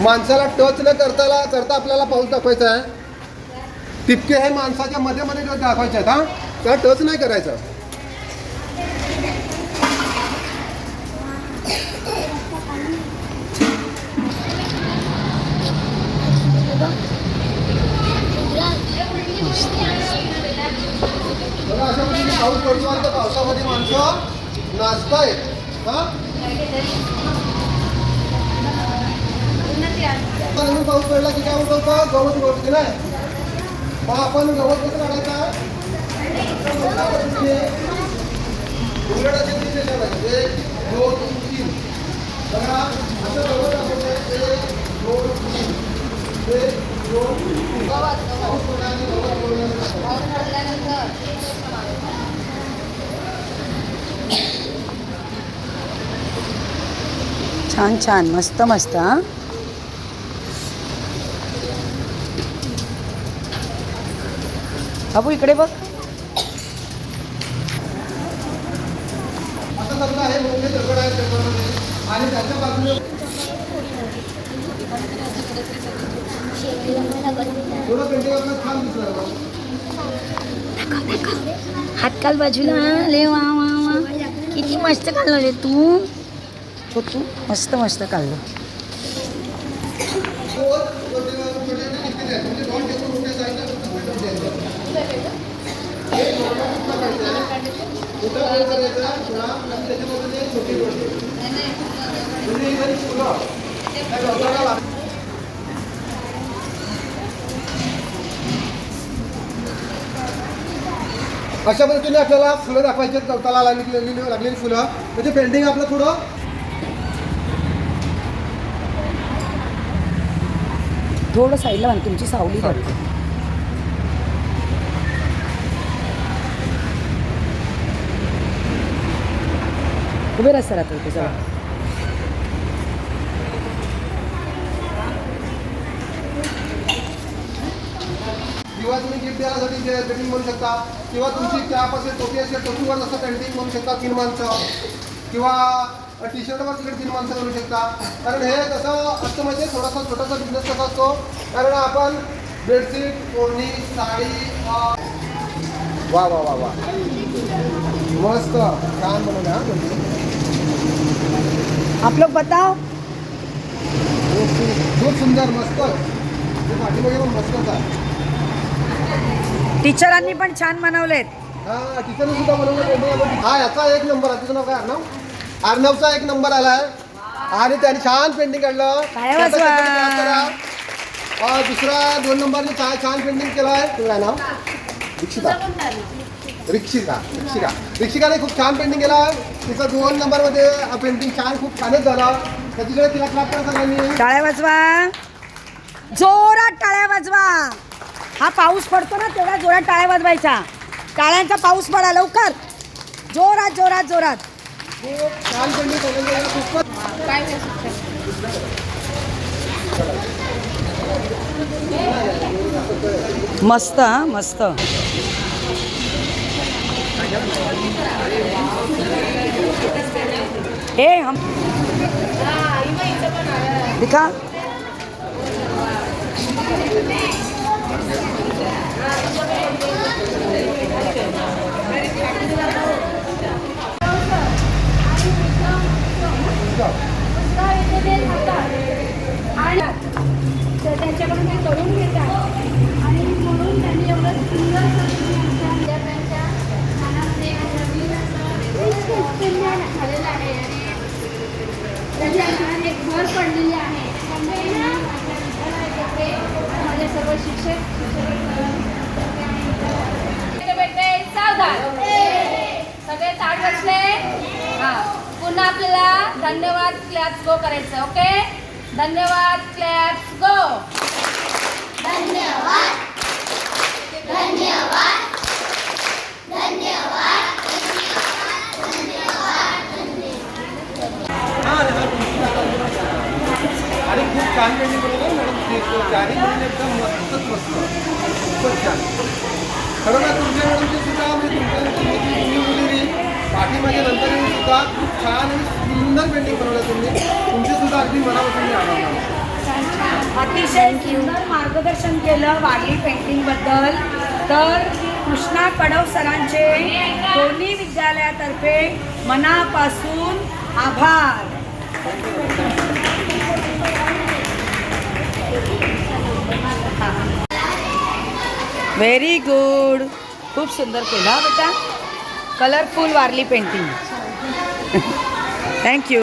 माणसाला टच न करताला करता आपल्याला पाऊस दाखवायचा आहे. तितके हे माणसाच्या मध्ये मध्ये टच दाखवायचे आहेत हा? त्या टच नाही करायचं. अशा पद्धतीने पाऊस पडतो आणि त्या पावसामध्ये माणसं नाचतायत हा? पाऊस पडला की काय होतं गवत उगवते नाही मग आपण गवत कसं काढायचं? उघडाचे दिशे ठेवायचे एक दोन तीन. बघा असं गवत एक दोन तीन. एक दोन. छान छान. मस्त मस्त हा. दिसलं बघा. हात काल बाजूला ले वा वा वा. किती मस्त काढलं रे तू. तो तू मस्त मस्त काढलं दोन छोटे छोटे किती आहेत म्हणजे दोन टेबल मोठे साईजला टोमॅटो द्यायचे. एक मोठा कुठला काढायचा मोठा गोल करायचा आणि त्याच्यामध्ये जरी फुलं त्या गवताला अशा पद्धतीने आपल्याला फुलं दाखवायची आहेत. गवताला लागलेली लागलेली फुलं. म्हणजे पेंटिंग आपलं थोडं थोडं साईडला तुमची सावली पडते उभे रस्ता राहतो इथे जवळ किंवा तुम्ही गिफ्ट द्यायसाठी जे पेंटिंग म्हणू शकता किंवा तुमची कॅप असेल टोपी असेल टोपीवर असं पेंटिंग म्हणू शकता तीन माणसं. किंवा टी शर्टवर तिकडे तीन माणसं करू शकता. कारण हे कसं असतं म्हणजे थोडासा छोटासा बिझनेस कसा असतो कारण आपण बेडशीट ओढणी साडी वा वा वा वा. मस्त छान बनवलं हा. आप लोग बताओ खूप सुंदर मस्त. आहे टीचरांनी पण छान बनवलेत हा टीचरने सुद्धा बनवलं हा याचा एक नंबर आहे तुझं नाव काय अर्णव? अर्णवचा एक नंबर आलाय आणि त्याने छान पेंटिंग काढलं. काय वाजवा? अं, दुसरा दोन नंबरने छान छान पेंटिंग केलाय तुझं काय नाव? दीक्षिता. रिक्षिका रिक्षिका रिक्षिकाने खूप छान पेंटिंग केला तिचा दोन नंबरमध्ये पेंटिंग छान खूप छानच झाला. त्याच्याकडे तिला क्लाप करा सगळ्यांनी. टाळ्या वाजवा. जोरात टाळ्या वाजवा. हा पाऊस पडतो ना तेवढा जोरात टाळ्या वाजवायचा टाळ्यांचा पाऊस पडा लवकर. जोरात जोरात जोरात. खूप छान पेंटिंग मस्त हा मस्त. ए हम दिखा आणि तर त्यांच्याकडून ते करून पुन्हा आपल्याला धन्यवाद क्लॅप्स गो करायचं ओके धन्यवाद क्लॅप्स गो आणि खूप छान पेंटिंग बनवलं मॅडम ते चारही पेंटिंग एकदम मस्तच मस्त खूपच छान. खरं ना तुमच्या मॅडमची सुद्धा म्हणजे तुमच्या तुम्ही तुम्ही मुलीनी पाठीमागे नंतर येऊन सुद्धा खूप छान आणि सुंदर पेंटिंग बनवलं तुम्ही. तुमचे सुद्धा अगदी मनापासून मी आभार मानतो. अतिशय सुंदर मार्गदर्शन केलं वारली पेंटिंगबद्दल. तर कृष्णा कडव सरांचे दोन्ही विद्यालयातर्फे मनापासून आभार. व्हेरी गुड खूप सुंदर केलं बेटा कलरफुल वारली पेंटिंग. थँक्यू